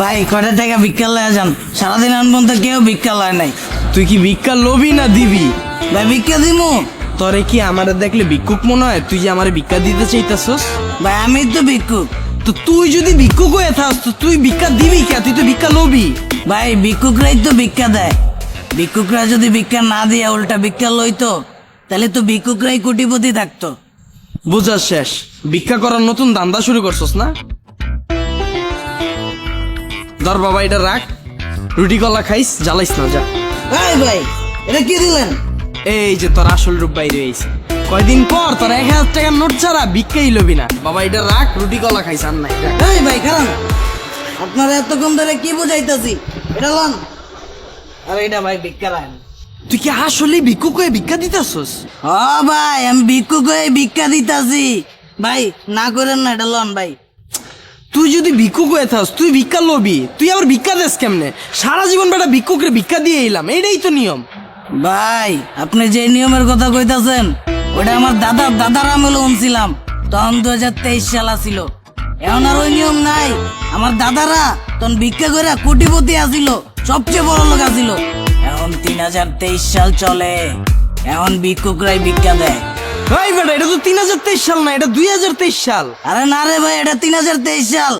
ভাই কয়টা টাকা ভিক্ষা লয়ে যান? সারাদিন আনবন তো কেউ ভিক্ষা লয় নাই। তুই কি ভিক্ষা লবি না দিবি? ভাই ভিক্ষা দিমু। তোরে কি আমার দেখলে ভিক্ষুক মনে হয়? তুই যে আমার ভিক্ষা দিতে চাইতাছস? ভাই আমি তো ভিক্ষুক। তো তুই যদি ভিক্ষুক হয়ে থাকস তো তুই ভিক্ষা দিবি কে? তুই তো ভিক্ষা লবি। ভাই ভিক্ষুকরাই তো ভিক্ষা দেয়। ভিক্ষুকরা যদি ভিক্ষা না দিয়ে উল্টা ভিক্ষা লইতো তাহলে তো ভিক্ষুকরাই কোটিপতি থাকতো। বোঝা শেষ। ভিক্ষা করার নতুন দান্দা শুরু করছস না? ধর বাবা এটা রাখ। রুটি কলা খাইস জ্বালাইস না যা। এই ভাই এটা কি দিলেন? এই যে তোর আসল রূপ বাইরে হয়েছে। কয়দিন পর তোর এক হাজার টাকার নোট ছাড়া ভিক্ষাই লবি না। বাবা এটা রাখ রুটি কলা খাইস আর নাই। এই ভাই খারাপ আপনারা এতক্ষণ ধরে কি বুঝাইতেছি? এটা লন আর এটা ভাই ভিক্ষা রাখেন তুই কি আসলে ভিক্ষুক হয়ে ভিক্ষা দিতেছস? ও ভাই আমি ভিক্ষুক হয়ে ভিক্ষা দিতাছি। ভাই না করেন না এটা লন ভাই। তুই যদি ভিক্ষুক হয়ে থাকস তুই ভিক্ষা লবি। তুই আবার ভিক্ষা দেস কেমনে? সারা জীবন বেটা ভিক্ষুকরে ভিক্ষা দিয়ে এলাম এটাই তো নিয়ম। ভাই, আপনি যে নিয়মের কথা কইতাছেন, ওটা আমার দাদা, দাদার আমলে উনছিলাম তখন দু হাজার তেইশ সাল ছিল এখন আর ওই নিয়ম নাই। আমার দাদারা তখন ভিক্ষা করে কোটিপতি আসিল সবচেয়ে বড় লোক আসিল এখন তিন হাজার তেইশ সাল চলে। এখন ভিক্ষুকরাই ভিক্ষা দেয়। বেটা, এটা তো তিন হাজার তেইশ সাল না, এটা দুই হাজার তেইশ সাল। আরে না রে ভাই, এটা তিন হাজার তেইশ সাল।